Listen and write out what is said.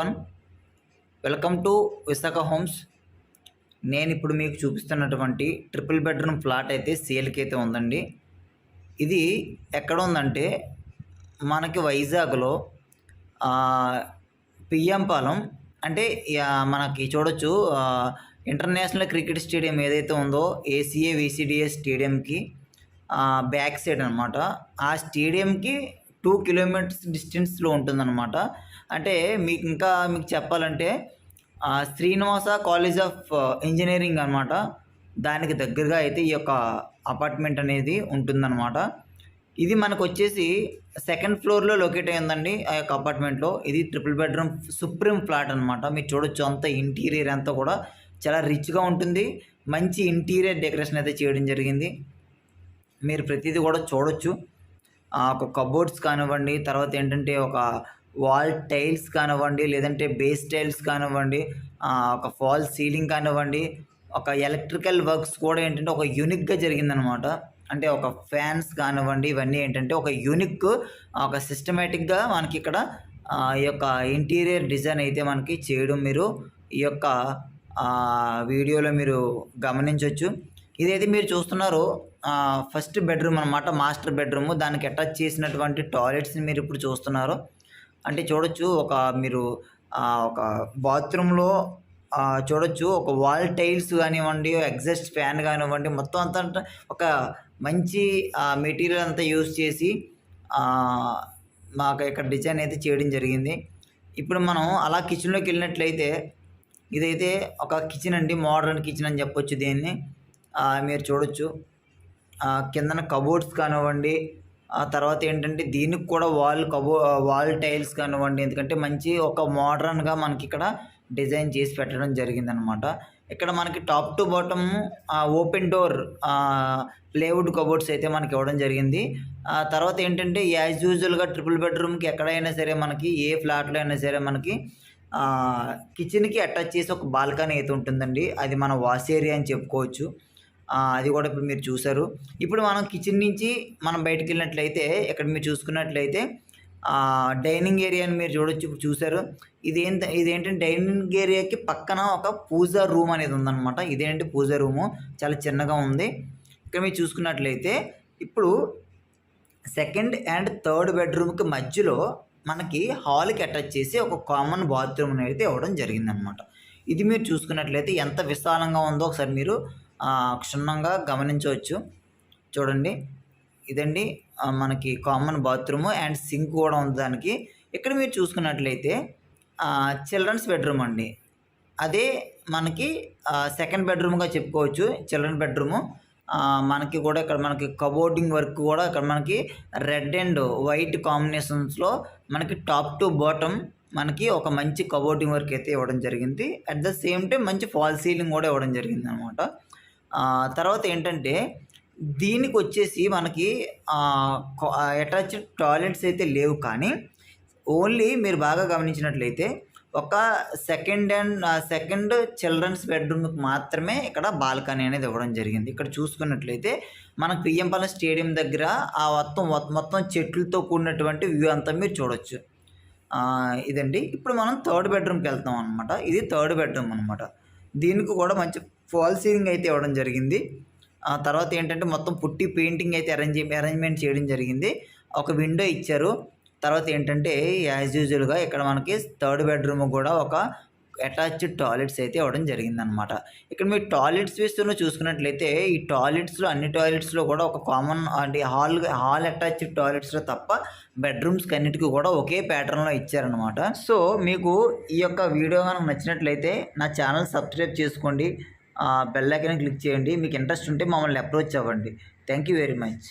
One welcome to Visakha homes నేను ఇప్పుడు మీకు చూపిస్తున్నటువంటి ట్రిపుల్ బెడ్రూమ్ ఫ్లాట్ అయితే సేల్కి అయితే ఉందండి. ఇది ఎక్కడ ఉందంటే మనకి వైజాగ్లో పియ్యంపాలెం అంటే మనకి చూడొచ్చు ఇంటర్నేషనల్ క్రికెట్ స్టేడియం ఏదైతే ఉందో ఏసీఏ విసిడిఎస్ స్టేడియంకి బ్యాక్ సైడ్ అనమాట ఆ స్టేడియంకి టూ కిలోమీటర్స్ డిస్టెన్స్లో ఉంటుందన్నమాట. అంటే మీకు ఇంకా మీకు చెప్పాలంటే శ్రీనివాస కాలేజ్ ఆఫ్ ఇంజనీరింగ్ అనమాట దానికి దగ్గరగా అయితే ఈ యొక్క అపార్ట్మెంట్ అనేది ఉంటుందన్నమాట. ఇది మనకు వచ్చేసి సెకండ్ ఫ్లోర్లో లొకేట్ అయిందండి ఆ యొక్క అపార్ట్మెంట్లో. ఇది ట్రిపుల్ బెడ్రూమ్ సుప్రీం ఫ్లాట్ అనమాట మీరు చూడొచ్చు అంత ఇంటీరియర్ అంతా కూడా చాలా రిచ్గా ఉంటుంది. మంచి ఇంటీరియర్ డెకరేషన్ అయితే చేయడం జరిగింది. మీరు ప్రతిదీ కూడా చూడొచ్చు. ఒక కబోర్డ్స్ కానివ్వండి తర్వాత ఏంటంటే ఒక వాల్ టైల్స్ కానివ్వండి లేదంటే బేస్ టైల్స్ కానివ్వండి ఒక ఫాల్ సీలింగ్ కానివ్వండి ఒక ఎలక్ట్రికల్ వర్క్స్ కూడా ఏంటంటే ఒక యూనిక్గా జరిగిందనమాట అంటే ఒక ఫ్యాన్స్ కానివ్వండి ఇవన్నీ ఏంటంటే ఒక యూనిక్ ఒక సిస్టమేటిక్గా మనకి ఇక్కడ ఈ యొక్క ఇంటీరియర్ డిజైన్ అయితే మనకి చేయడం మీరు ఈ యొక్క వీడియోలో మీరు గమనించవచ్చు ఇదైతే మీరు చూస్తున్నారు ఫస్ట్ బెడ్రూమ్ అనమాట మాస్టర్ బెడ్రూమ్ దానికి అటాచ్ చేసినటువంటి టాయిలెట్స్ని మీరు ఇప్పుడు చూస్తున్నారు. అంటే చూడొచ్చు ఒక మీరు ఒక బాత్రూంలో చూడొచ్చు ఒక వాల్ టైల్స్ కానివ్వండి ఎగ్జాస్ట్ ఫ్యాన్ కానివ్వండి మొత్తం అంతా ఒక మంచి మెటీరియల్ అంతా యూజ్ చేసి మాకు ఇక్కడ డిజైన్ అయితే చేయడం జరిగింది. ఇప్పుడు మనం అలా కిచెన్లోకి వెళ్ళినట్లయితే ఇదైతే ఒక కిచెన్ అండి మోడర్న్ కిచెన్ అని చెప్పొచ్చు దీన్ని. మీరు చూడొచ్చు. కిందన కబోర్డ్స్ కానివ్వండి ఆ తర్వాత ఏంటంటే దీనికి కూడా వాల్ కబో వాల్ టైల్స్ కానివ్వండి ఎందుకంటే మంచి ఒక మోడర్న్గా మనకి ఇక్కడ డిజైన్ చేసి పెట్టడం జరిగిందనమాట. ఇక్కడ మనకి top to bottom open door plywood cupboards అయితే మనకి ఇవ్వడం జరిగింది. ఆ తర్వాత ఏంటంటే యాజ్ యూజువల్గా ట్రిపుల్ బెడ్రూమ్కి ఎక్కడైనా సరే మనకి ఏ ఫ్లాట్లో అయినా సరే మనకి కిచెన్కి అటాచ్ చేసి ఒక బాల్కనీ అయితే ఉంటుందండి. అది మన వాష్ ఏరియా అని చెప్పుకోవచ్చు. అది కూడా ఇప్పుడు మీరు చూసారు ఇప్పుడు మనం కిచెన్ నుంచి మనం బయటకు వెళ్ళినట్లయితే ఇక్కడ మీరు చూసుకున్నట్లయితే డైనింగ్ ఏరియాని మీరు చూడొచ్చు. ఇప్పుడు చూసారు ఇదేంట ఇదేంటంటే డైనింగ్ ఏరియాకి పక్కన ఒక పూజా రూమ్ అనేది ఉందన్నమాట. ఇదేంటి పూజా రూము? చాలా చిన్నగా ఉంది. ఇక్కడ మీరు చూసుకున్నట్లయితే ఇప్పుడు సెకండ్ అండ్ థర్డ్ బెడ్రూమ్కి మధ్యలో మనకి హాల్కి అటాచ్ చేసి ఒక కామన్ బాత్రూమ్ అయితే ఇవ్వడం జరిగిందనమాట ఇది మీరు చూసుకున్నట్లయితే ఎంత విశాలంగా ఉందో ఒకసారి మీరు క్షుణ్ణంగా గమనించవచ్చు. చూడండి. ఇదండి మనకి కామన్ బాత్రూమ్ అండ్ సింక్ కూడా ఉంది దానికి. ఇక్కడ మీరు చూసుకున్నట్లయితే చిల్డ్రన్స్ బెడ్రూమ్ అండి. అదే మనకి సెకండ్ బెడ్రూమ్గా చెప్పుకోవచ్చు. చిల్డ్రన్ బెడ్రూము మనకి కూడా ఇక్కడ మనకి కబోర్డింగ్ వర్క్ కూడా ఇక్కడ మనకి రెడ్ అండ్ వైట్ కాంబినేషన్స్లో మనకి టాప్ టు బాటమ్ మనకి ఒక మంచి కబోర్డింగ్ వర్క్ అయితే ఇవ్వడం జరిగింది. అట్ ద సేమ్ టైం మంచి ఫాల్ సీలింగ్ కూడా ఇవ్వడం జరిగింది అనమాట తర్వాత ఏంటంటే దీనికి వచ్చేసి మనకి అటాచ్డ్ టాయిలెట్స్ అయితే లేవు కానీ ఓన్లీ మీరు బాగా గమనించినట్లయితే ఒక సెకండ్ అండ్ సెకండ్ చిల్డ్రన్స్ బెడ్రూమ్కి మాత్రమే ఇక్కడ బాల్కనీ అనేది ఇవ్వడం జరిగింది. ఇక్కడ చూసుకున్నట్లయితే మనకు పియ్యంపాలెం స్టేడియం దగ్గర ఆ మొత్తం మొత్తం చెట్లతో కూడినటువంటి వ్యూ అంతా మీరు చూడొచ్చు. ఇదండి. ఇప్పుడు మనం థర్డ్ బెడ్రూమ్కి వెళ్తాం అనమాట ఇది థర్డ్ బెడ్రూమ్ అనమాట దీనికి కూడా మంచి ఫాల్ సీలింగ్ అయితే ఇవ్వడం జరిగింది. ఆ తర్వాత ఏంటంటే మొత్తం పుట్టి పెయింటింగ్ అయితే అరేంజ్ అరేంజ్మెంట్ చేయడం జరిగింది. ఒక విండో ఇచ్చారు. తర్వాత ఏంటంటే యాజ్ యూజువల్గా ఇక్కడ మనకి థర్డ్ బెడ్రూమ్ కూడా ఒక అటాచ్డ్ టాయిలెట్స్ అయితే ఇవ్వడం జరిగిందనమాట ఇక్కడ మీరు టాయిలెట్స్ విషయంలో చూసుకున్నట్లయితే ఈ టాయిలెట్స్లో అన్ని టాయిలెట్స్లో కూడా ఒక కామన్ అంటే హాల్ హాల్ అటాచ్డ్ టాయిలెట్స్లో తప్ప బెడ్రూమ్స్కి అన్నిటికీ కూడా ఒకే ప్యాటర్న్లో ఇచ్చారనమాట సో మీకు ఈ యొక్క వీడియో కనుక నచ్చినట్లయితే నా ఛానల్ సబ్స్క్రైబ్ చేసుకోండి. బెల్ ఐకాన్ క్లిక్ చేయండి. మీకు ఇంట్రెస్ట్ ఉంటే మమ్మల్ని అప్రోచ్ అవ్వండి. Thank you very much.